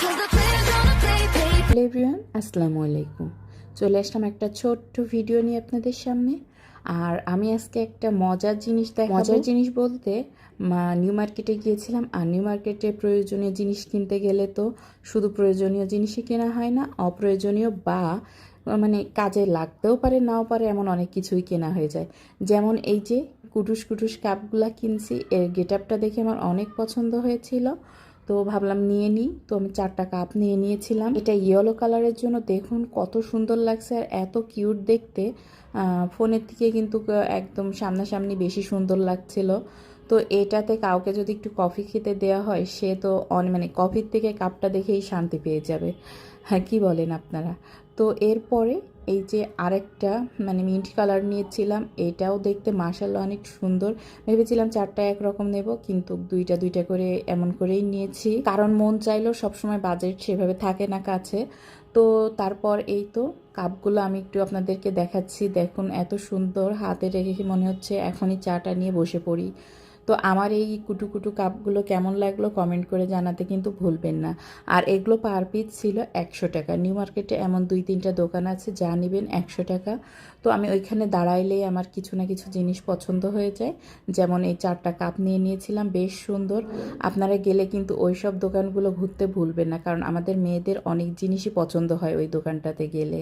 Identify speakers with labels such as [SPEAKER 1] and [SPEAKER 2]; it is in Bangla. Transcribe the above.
[SPEAKER 1] হ্যালো এভরিওয়ান আসসালামু আলাইকুম। চলে আসলাম একটা ছোট্ট ভিডিও নিয়ে আপনাদের সামনে। আর আমি আজকে একটা মজার জিনিস দেখ মজার জিনিস বলতে মা- নিউ মার্কেটে গিয়েছিলাম। আর নিউ মার্কেটে প্রয়োজনীয় জিনিস কিনতে গেলে তো শুধু প্রয়োজনীয় জিনিসই কেনা হয় না অপ্রয়োজনীয় বা মানে কাজে লাগতেও পারে নাও পারে এমন অনেক কিছুই কেনা হয়ে যায়। যেমন এই যে কুটুস কুটুস কাপগুলা কিনছি এর গেট আপটা দেখে আমার অনেক পছন্দ হয়েছিল। তো ভাবলাম নিয়ে নিই। তো আমি চারটা কাপ নিয়ে নিয়েছিলাম। এটা ইয়েলো কালারের জন্য দেখুন কত সুন্দর লাগছে আর এত কিউট দেখতে। ফোনের থেকে কিন্তু একদম সামনাসামনি বেশি সুন্দর লাগছিল। তো এটাতে কাউকে যদি একটু কফি খেতে দেওয়া হয়, সে তো অন মানে কফির থেকে কাপটা দেখেই শান্তি পেয়ে যাবে। হ্যাঁ কী বলেন আপনারা? তো এরপরে এই যে আরেকটা মানে মিন্ট কালার নিয়েছিলাম, এটাও দেখতে মাসাল্লাহ অনেক সুন্দর। ভেবেছিলাম চারটা একরকম নেব, কিন্তু দুইটা দুইটা করে এমন করেই নিয়েছি। কারণ মন চাইলেও সবসময় বাজেট সেভাবে থাকে না কাছে। তো তারপর এই তো কাপগুলো আমি একটু আপনাদেরকে দেখাচ্ছি। দেখুন, এত সুন্দর হাতে রেখে মনে হচ্ছে, এখনই চাটা নিয়ে বসে পড়ি। তো আমার এই কুটু কুটু কাপগুলো কেমন লাগল কমেন্ট করে জানাতে কিন্তু ভুলবেন না। আর এগুলো পার পিস ছিল একশো টাকা। নিউ মার্কেটে এমন দুই তিনটা দোকান আছে, যা নেবেন একশো টাকা। তো আমি ওইখানে দাঁড়াইলেই আমার কিছু না কিছু জিনিস পছন্দ হয়ে যায়। যেমন এই চারটা কাপ নিয়ে নিয়েছিলাম, বেশ সুন্দর। আপনারা গেলে কিন্তু ওই সব দোকানগুলো ঘুরতে ভুলবেন না, কারণ আমাদের মেয়েদের অনেক জিনিসই পছন্দ হয় ওই দোকানটাতে গেলে।